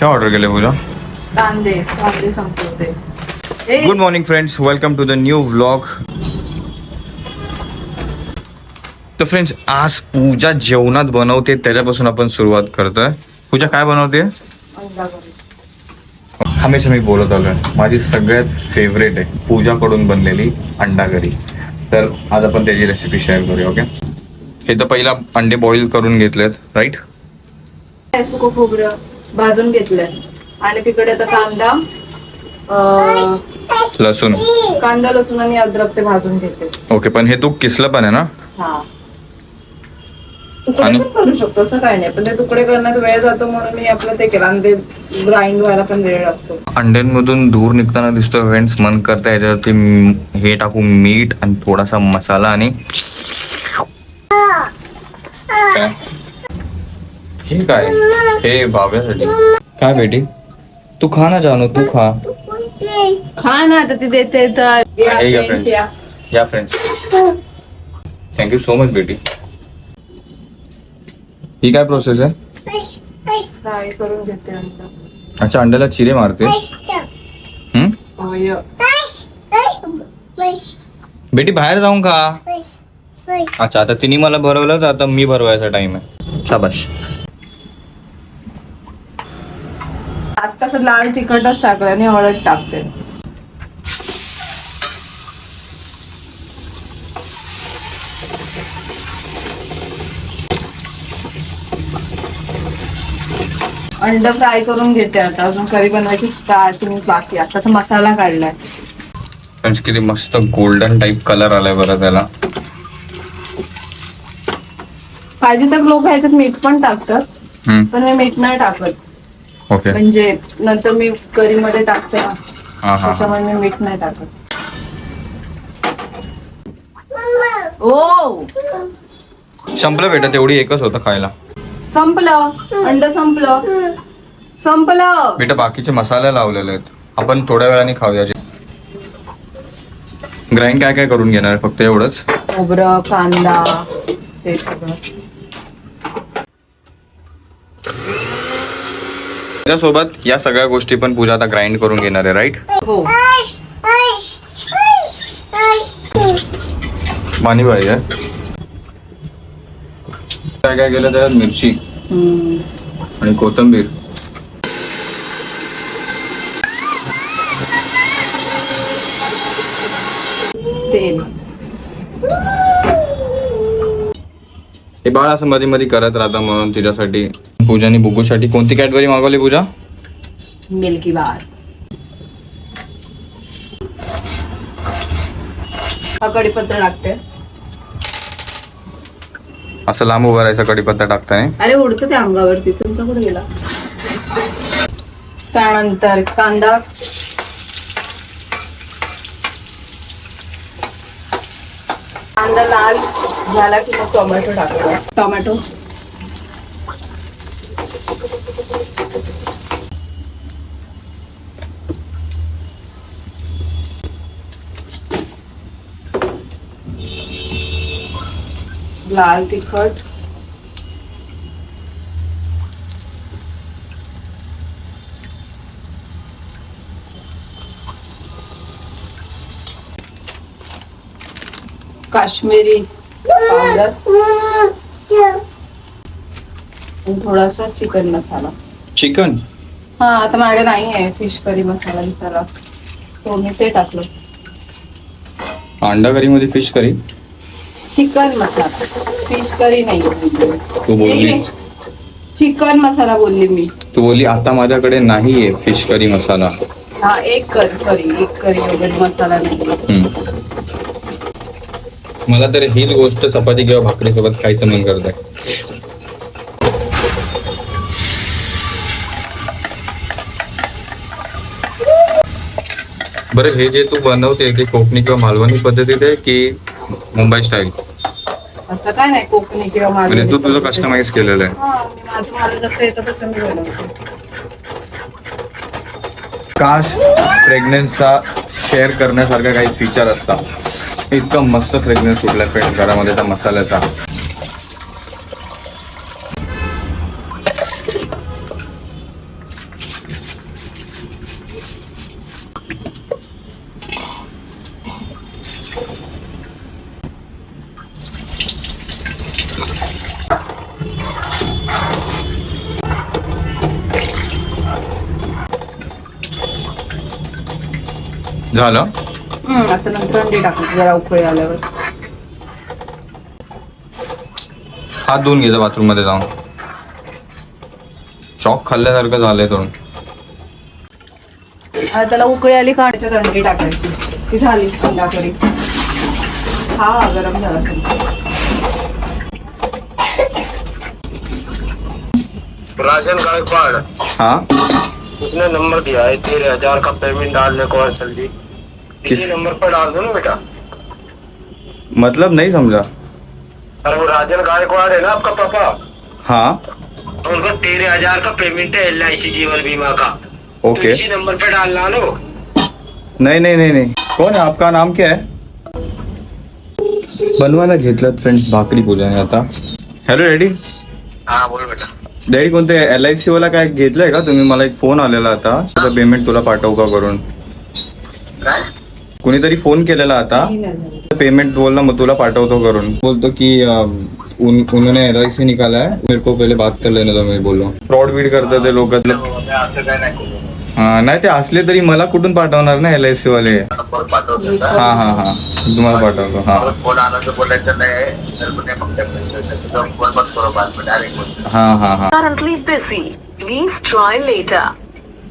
काय ऑर्डर केले पूजा? कांदे कांदे संपवते ए, good morning friends welcome to the new vlog तर फ्रेंड्स आज पूजा जेवणात बनवते त्याच्यापासून आपण सुरुवात करतोय. पूजा काय बनवते? अंडा करी. हमेशा मी बोलत आलोय. माझी सगळ्यात फेवरेट आहे पूजाकडून बनलेली अंडा करी तर आज आपण त्याची रेसिपी शेअर करूया ओके हे तर पहिला अंडे बॉईल करून घेतलेत राईट सुकं खोबरं. भाजून घेतलंय. आणि तिकडे आता कांदा अं, लसूण. कांदा लसूण आणि अद्रक ते भाजून घेते. ओके पण हे तू किसलं पण आहे ना? हा. तुकडे आणि- पण करू शकतो असं काय नाही पण ते तुकडे करण्यात वेळ जातो म्हणून मी आपलं ते केलं आणि ते ग्राइंड व्हायला पण वेळ लागतो. अंड्यांमधून धूर निघताना दिसतो फ्रेंड्स मन करता याच्यावरती म- हे टाकू मीठ आणि थोडासा मसाला आणि काय? हे। काय हे बेटी? तू खा ना जानू तू खा। खा ना आता ती देते तर या हे friends thank you so much बेटी। ही काय प्रोसेस आहे? फ्राय करून घेते अंडा अच्छा अंड्याला चिरे मारते? हम्म? बेटी बाहेर जाऊन खा। अच्छा आता तिने मला भरवलं तर आता मी भरवायचा टाइम आहे. शाबाश. आता कसं लाल तिखटच टाकलं आणि हळद टाकते. अंड फ्राय करून घेते आता. अजून करी बनवायची स्टार्टिंग बाकी. आताचा मसाला काढलाय. किती मस्त गोल्डन टाईप कलर आलाय बरं त्याला. पाहिजे तर लोक ह्याच्यात मीठ पण टाकतात पण मी मीठ नाही टाकत. ओके. म्हणजे नंतर मी करी मध्ये टाकते ना. हा हा. त्याच्यामुळे मी मीठ नाही टाकत. ओ! संपलं बेटा तेवढी एकच होतं खायला. संपलं. अंड संपलं. संपलं. बेटा बाकीचे मसाले लावलेले आहेत. आपण थोड्या वेळाने खाऊया. ग्राइंड काय काय करून घेणार? फक्त एवढंच? खोबरं कांदा ते सगळं. त्याच्यासोबत या सगळ्या गोष्टी पण पूजा आता ग्राइंड करून घेणार आहे राईट हो. पाणी पाहिजे काय काय केलं त्याच्यात? मिरची. आणि कोथंबीर. तेल. हे बाळ असं मध्ये मध्ये करत राहता म्हणून तिच्यासाठी पूजाने बुगूसाठी कोणती कॅडबरी मागवली पूजा? मिल्की बार. हा टाकते. असं लांब उभं राहायचं कडीपत्ता टाकताना अरे उडतं त्या अंगावरती. तुमचा कुठे गेला? त्यानंतर कांदा. कांदा लाल. झाला की मग टोमॅटो टाकतो. टोमॅटो. लाल तिखट. काश्मीरी. पावडर. थोडासा चिकन मसाला. चिकन? हा आता माझ्याकडे नाही आहे फिश करी मसाला बिसाला सो मी ते टाकलं. अंडा करी मध्ये fish curry? Chicken masala. Fish curry नाही. तू बोलली. चिकन मसाला बोलली मी. तू बोलली आता माझ्याकडे नाहीये फिश करी मसाला. हा एक करी सॉरी एक करी वगैरे मसाला नाही. हम्म. मला तर हीच गोष्ट चपाती किंवा भाकरी सोबत खायचं मन करत आहे. बरं हे जे तू बनवते ते कोकणी किंवा मालवणी पद्धतीत आहे की मुंबई स्टाईल असं काय नाही कोकणी किंवा म्हणजे तू तुझं कस्टमाइज केलेलं आहे. हा काश फ्रेग्रन्सचा शेअर करण्यासारखा काही फीचर असता. इतका मस्त फ्रेग्रन्स सुटला फ्रेंड घरामध्ये त्या मसाल्याचा. झालं? आता नंतर अंडी टाकायची जरा उकळी आल्यावर. हात धुवून घ्यायचा बाथरूममध्ये जाऊन. चॉक खाल्ल्यासारखं झालंय तो आता त्याला उकळी आली का त्याच्यात अंडी टाकायची. ती झाली अंडा करी हा गरम झाला असेल राजन गायकवाड़. हा? उसने नंबर दिया है तेरह हजार का पेमेंट डालने को अर्सल जी। इसी नंबर पर डाल दो ना बेटा? मतलब नहीं समझा। अरे वो राजन गायकवाड़ है ना आपका पापा? हाँ। तो उनको तेरह हज़ार का पेमेंट है एल सी जीवन बीमा का। तो ओके। इसी नंबर पे डालना लोग नहीं नहीं नहीं नहीं। कौन है? आपका नाम क्या है? बनवायला घेतलं फ्रेंड्स भाकरी पूजाने आता। हॅलो डॅडी हाँ बोल बेटा। डॅडी कोणते एल आय सी वाला काय घेतलंय का? तुम्ही मला एक फ़ोन आलेला आता. त्याचं पेमेंट तुला पाठवू का करून? कुणीतरी फोन केलेला आता. पेमेंट बोलला मग तुला पाठवतो करून. बोलतो की उन, उन्होंने एल सी निकाला है मेरे को पहले बात कर लेने दो मैं बोलो. फ्रॉड बीड करतात ते लोक नाही ते असले तरी मला कुठून पाठवणार ना एल आय सी वाले? हा हा हा. तुम्हाला पाठवतो हा. हा हा हा.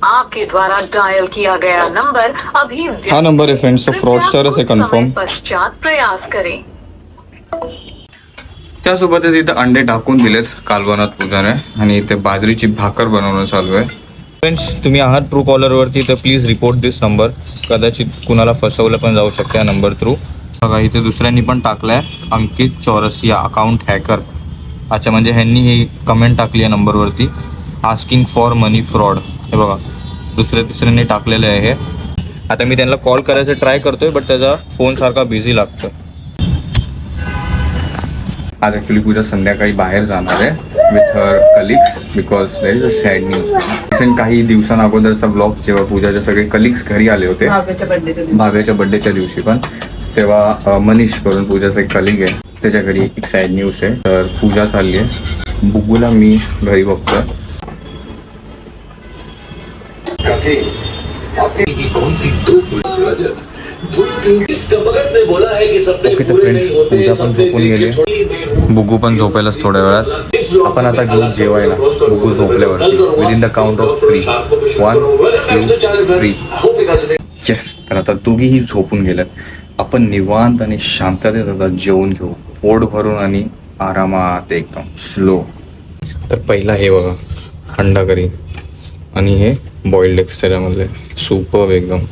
आपके द्वारा डायल किया गया नंबर अभी हा नंबर आहे फ्रेंड्स तो कृपया फ्रॉडस्टरच आहे कन्फर्म पश्चात प्रयास करें। त्यासोबतच इथं अंडे टाकून दिलेत कालवनात पूजाने आणि इथे बाजरीची भाकर बनवणं चालू आहे फ्रेंड्स तुम्ही आहात ट्रू कॉलरवरती तर प्लीज रिपोर्ट दिस नंबर कदाचित कुणाला फसवलं पण जाऊ शकते या नंबर थ्रू बघा इथे दुसऱ्यांनी पण टाकलाय. अंकित चौरसिया अकाउंट हॅकर अच्छा म्हणजे ह्यांनी ही कमेंट टाकली आहे नंबरवरती आस्किंग फॉर मनी फ्रॉड हे बघा दुसऱ्या तिसऱ्यांनी टाकलेलं आहे हे. आता मी त्यांना कॉल करायचं ट्राय करतोय बट त्याचा फोन सारखा बिझी लागतो आज ॲक्च्युली पूजा संध्याकाळी बाहेर जाणार आहे with her colleagues because there is a sad news recent काही दिवसांअगोदरचा ब्लॉग जेव्हा पूजाचे सगळे कलिग्स घरी आले होते. भाव्याच्या बर्थडेच्या दिवशी. भाव्याच्या बड्डेच्या दिवशी पण. तेव्हा मनीष करून पूजाचा एक कलिग आहे. त्याच्या घरी एक सॅड न्यूज आहे. तर पूजा चालली आहे. बुगूला मी घरी बघतोय. की कौन सी है सपने ओके तर पूरे फ्रेंड्स पूजा पण झोपून गेली. बुगू पण झोपेलच थोड्या वेळात. आपण आता घेऊ जेवायला. बुगू झोपल्यावरती. Within the count of three one two three yes तर आता दोघीही झोपून गेल्यात. आपण निवांत आणि शांततेत आता जेवून घेऊ. पोट भरून आणि आरामात एकदम स्लो तर पहिला हे बघा अंडा करी आणि हे बॉइल्ड एग्स त्याच्यामधले सुपर एकदम.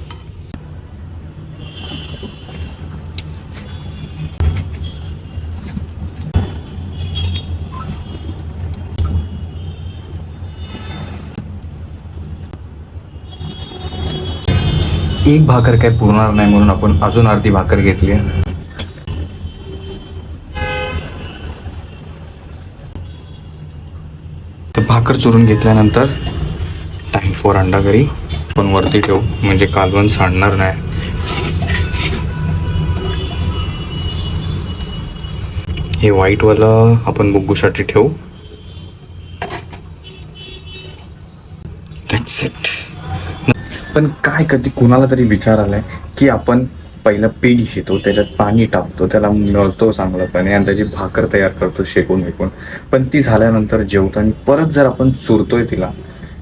एक भाकर काय पुरणार नाही म्हणून आपण अजून अर्धी भाकर घेतली तर भाकर चुरून घेतल्यानंतर टाईम फॉर अंडा करी पण वरती ठेवू म्हणजे कालवण सांडणार नाही. हे व्हाईटवालं आपण बुग्गूसाठी ठेवू. दॅट्स इट पण काय कधी कुणाला तरी विचार आलाय की आपण पहिलं पीठ घेतो त्याच्यात पाणी टाकतो त्याला मळतो चांगलंपणे आणि त्याची भाकर तयार करतो शेकून विकून पण ती झाल्यानंतर जेवतो आणि परत जर आपण चुरतोय तिला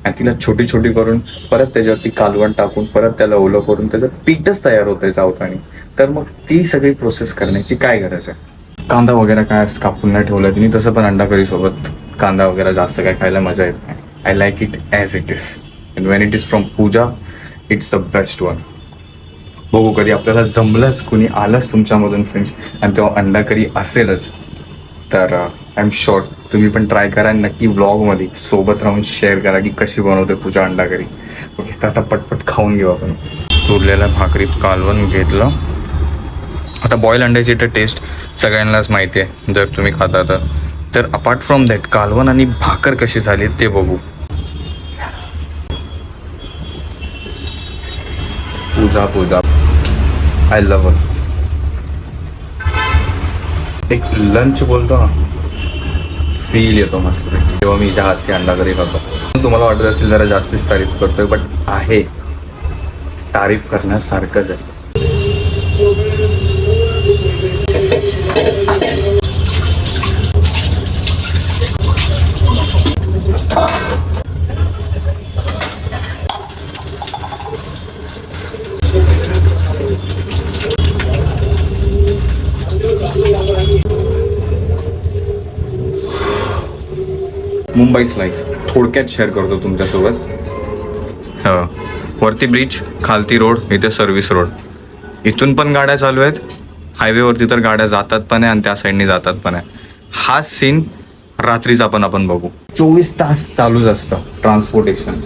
आणि तिला छोटी छोटी करून परत त्याच्यावरती कालवण टाकून परत त्याला ओलं करून त्याचं पीठच तयार होतंय चावतानी. तर मग ती सगळी प्रोसेस करण्याची काय गरज आहे? कांदा वगैरे काय असं कापून नाही ठेवलं तिने तसं पण अंडा करी सोबत कांदा वगैरे जास्त काय खायला मजा येत नाही. I like it as it is and when it is from Pooja it's the best one बघू कधी आपल्याला जमलंच कुणी आलंच तुमच्यामधून फ्रेंड्स आणि तेव्हा अंडा करी असेलच. तर आय एम शुअर तुम्ही पण ट्राय करा आणि नक्की व्लॉगमध्ये सोबत राहून शेअर करा की कशी बनवते पूजा अंडा करी ओके तर आता पटपट खाऊन घेऊ आपण. चुरलेल्या भाकरीत कालवण घेतलं. आता बॉईल अंड्याची तर टेस्ट सगळ्यांनाच माहिती आहे. जर तुम्ही खाता तर. तर अपार्ट फ्रॉम दॅट कालवण आणि भाकर कशी झाली ते बघू. पूजा पूजा. आय लव एक लंच बोलतो ना. फील येतो मस्त जेव्हा मी हिच्या हातची अंडा करी खातो तुम्हाला वाटत असेल जरा जास्तीच तारीफ करतोय बट आहे. तारीफ करण्यासारखंच आहे. मुंबईच लाईफ थोडक्यात शेअर करतो तुमच्यासोबत. हो. वरती ब्रिज खालती रोड इथे सर्व्हिस रोड इथून पण गाड्या चालू आहेत. हायवेवरती तर गाड्या जातात पण आहे आणि त्या साईडनी जातात पण आहे. हा सीन रात्रीचा पण आपण बघू. चोवीस तास चालूच असतं ट्रान्सपोर्टेशन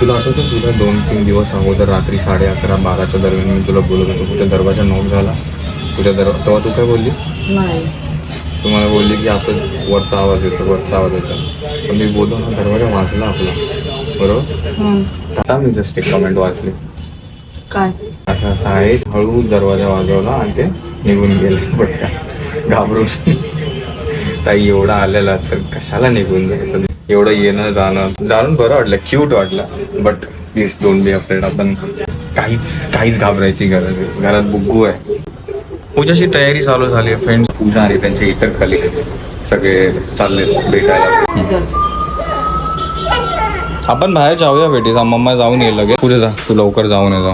तुला आठवतं तुझा दोन तीन दिवस अगोदर रात्री साडे अकरा बाराच्या दरम्यान मी तुला बोलत होतो तुझ्या दरवाजा नॉक झाला? तुझ्या दर तेव्हा तू काय बोलली? नाही. तू मला बोलली की असं वरचा आवाज येतो वरचा आवाज येतो. पण मी बोललो ना दरवाजा वाजला आपला. बरोबर. आता मी जस्ट एक कमेंट वाचली. काय? असं असं आहे हळू दरवाजा वाजवला आणि ते निघून गेले. पटकन घाबरून. ताई एवढा आलेला तर कशाला निघून जायचं? एवढं येणं जाणं. जाणून बरं वाटलं क्यूट वाटलं. But please don't be afraid आपण काहीच काहीच घाबरायची गरज आहे घरात बुग्गू आहे. पूजाची तयारी चालू झाली फ्रेंड्स पूजा आणि त्यांचे इतर कलिग्स सगळे चालले भेटायला. आपण बाहेर जाऊया बेटी मम्मा जाऊन येईल लगेच. पुढे जा. तू लवकर जाऊन ये जा.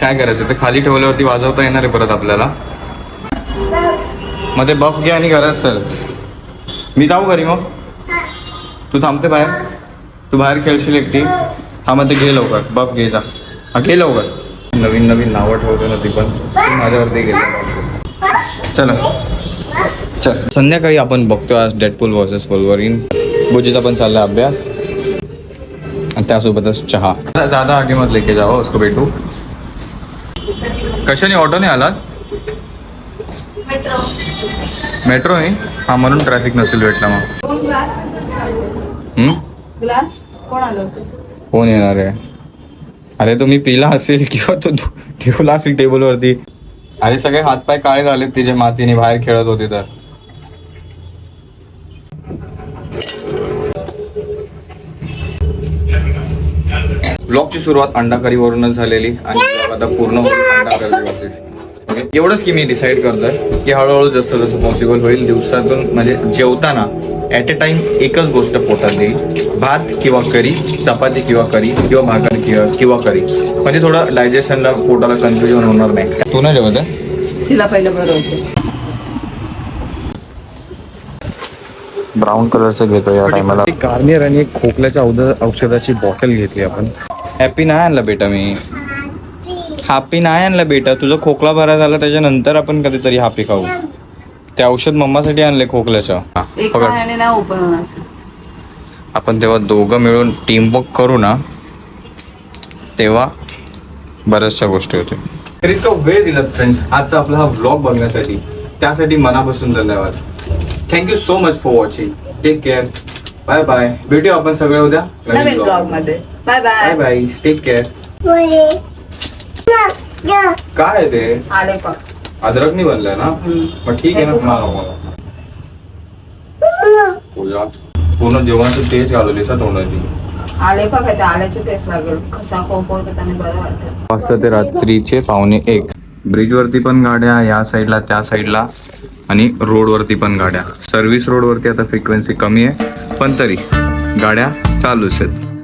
काय करायचं? ते खाली ठेवल्यावरती वाजवता येणार आहे परत आपल्याला. मग ते बफ घे आणि घरात चल. मी जाऊ घरी मग. तू थांबते बाहेर. तू बाहेर खेळशील एकटी? हा मग ते घे लवकर. बफ घे जा. हा घे लवकर. नवीन नवीन नावं ठेवतो ना ती पण. ती माझ्यावरती गेली चला. चल. संध्याकाळी आपण बघतो आज डेडपूल वर्सेस वोल्वरीन बुजीचा पण चाललाय अभ्यास. आणि त्यासोबतच चहा. ज्यादा आगे मत लेके जाओ उसको बेटू कशाने? ऑटोने आलात? मेट्रोने? हा म्हणून ट्रॅफिक नसेल भेटला मग. ग्लास? कोण आलं होतं? कोण येणार आहे? अरे तुम्ही पिला असेल किंवा तो धु- ठेवला असेल टेबलवरती. अरे सगळे हातपाय काळे झालेत तिचे मातीने बाहेर खेळत होते तर. ब्लॉगची सुरुवात अंडा करीवरूनच झालेली आणि vlog आता पूर्ण होईल अंडा एवढंच की मी डिसाईड करतोय की हळूहळू जसं जसं पॉसिबल होईल दिवसातून म्हणजे जेवताना ॲट अ टाइम एकच गोष्ट पोटात देईल. भात किंवा करी चपाती किंवा करी किंवा भाकर किंवा किंवा करी. म्हणजे थोडं डायजेशनला पोटाला कन्फ्युजन होणार नाही. तू नाही जेवत आहे? तिला पहिलं बरं होतं. ब्राऊन कलरचं घेतो या टायमाला कार्नियर आणि एक खोकल्याच्या औषधाची बॉटल घेतली आपण. हॅपी नाही आणला बेटा मी. हॅपी नाही आणला बेटा. तुझा खोकला बरा झाला त्याच्यानंतर आपण कधीतरी हॅपी खाऊ. ते औषध मम्मासाठी आणले खोकल्याचं. हा, आपण तेव्हा दोघं मिळून टीमवर्क करू ना तेव्हा बऱ्याचशा गोष्टी होते तर इतका वेळ दिला फ्रेंड्स आजचा आपला हा व्लॉग बघण्यासाठी. त्यासाठी मनापासून धन्यवाद. Thank you so much for watching take care bye bye भेटूया आपण सगळे उद्या नवीन ब्लॉगमध्ये. Bye bye bye bye take care काय आहे ते? आले पण. अद्रकनी बनलंय ना? हम्म. मग ठीक आहे ना हे. मला पूजा पूर्ण जेवणाची तेज घालवली तोंडाची. आले आल्याची टेस्ट लागेल. कसा खोप होतं त्याने बरं वाटतं. वाजता ते रात्रीचे पावणे एक. ब्रिजवरती पण गाड्या या साईडला त्या साईडला आणि रोडवरती पण गाड्या. सर्व्हिस रोडवरती आता फ्रिक्वेन्सी कमी आहे. पण तरी गाड्या चालूच आहेत.